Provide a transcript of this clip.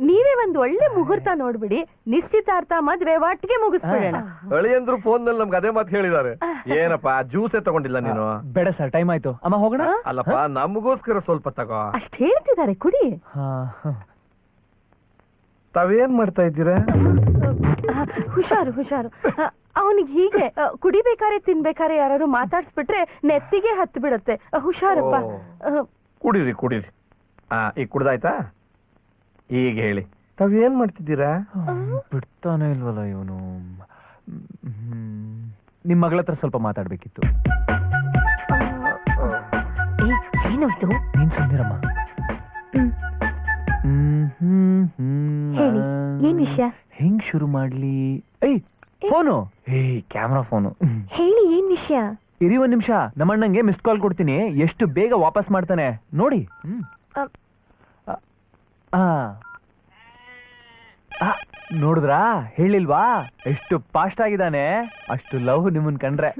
ನೀವೇ ಒಂದ್ ಒಳ್ಳೆ ಮುಹೂರ್ತ ನೋಡ್ಬಿಡಿ. ನಿಶ್ಚಿತಾರ್ಥ ಮದ್ವೆ ಒಟ್ಟಿಗೆ ಮುಗಿಸ್ಬಿಡೋಣ ಅಳಿಯಂದ್ರು ಫೋನ್ನಲ್ಲಿ ನಮ್ಗೆ ಅದೇ ಮಾತು ಹೇಳಿದ್ದಾರೆ. ಏನಪ್ಪ ಜ್ಯೂಸೇ ತಗೊಂಡಿಲ್ಲ ನೀನು? ಬೇಡ ಸರ್ ಟೈಮ್ ಆಯ್ತು. ಅಮ್ಮ ಹೋಗೋಣ? ಅಲ್ಲಪ್ಪ ನಮಗೋಸ್ಕರ ಸ್ವಲ್ಪ ತಗೋ. ಅಷ್ಟ್ ಹೇಳ್ತಿದ್ದಾರೆ ಕುಡಿ. ಹಾ, ಹ. ತಾವೇನ್ ಮಾಡ್ತಾ ಇದ್ದೀರಾ? ಹುಷಾರು ಹುಷಾರು. ಅವನಿಗೆ ಹೀಗೆ ಕುಡಿಬೇಕಾರೆ ತಿನ್ಬೇಕಾರೆ ಯಾರು ಮಾತಾಡ್ಸ್ಬಿಟ್ರೆ ನೆತ್ತಿಗೆ ಹತ್ತು ಬಿಡುತ್ತೆ ಹುಷಾರಪ್ಪ. ಕುಡಿರಿ ಕುಡಿರಿ ಕುಡೀರಿ ಕುಡೀರಿ. ಆ ಈಗ ಕುಡ್ದಾಯ್ತಾ? ಈಗ ಹೇಳಿ. ತಾವೇನ್ ಮಾಡ್ತಿದ್ದೀರಾ? ಬಿಡ್ತಾನೆ ಇಲ್ವಲ್ಲ ಇವನು. ನಿಮ್ಮ ಮಗಳ ಹತ್ರ ಸ್ವಲ್ಪ ಮಾತಾಡ್ಬೇಕಿತ್ತು. ಏ, ಏನು ಇದು ನೀನ್ ಸುಂದಿರಮ್ಮ. ಹೇಳಿ, ಏನ್ ವಿಷಯ? ಹೆಂಗ್ ಶುರು ಮಾಡ್ಲಿ? ಏಯ್ ಫೋನು. ಏ ಕ್ಯಾಮ್ರಾ ಫೋನು. ಹೇಳಿ ಏನ್ ವಿಷಯ? ಇರಿ ಒಂದ್ ನಿಮಿಷ. ನಮ್ಮಣ್ಣಂಗೆ ಮಿಸ್ ಕಾಲ್ ಕೊಡ್ತೀನಿ. ಎಷ್ಟು ಬೇಗ ವಾಪಸ್ ಮಾಡ್ತಾನೆ. ನೋಡಿ. ಹ್ಮ್. ಆ, ಆ, ಆ. ಆ, ನೋಡಿದ್ರಾ? ಹೇಳಿಲ್ವಾ? ಎಷ್ಟು ಫಾಸ್ಟ್ ಆಗಿದ್ದಾನೆ. ಅಷ್ಟು ಲವ್ ನಿಮ್ಮನ್ ಕಂಡ್ರೆ.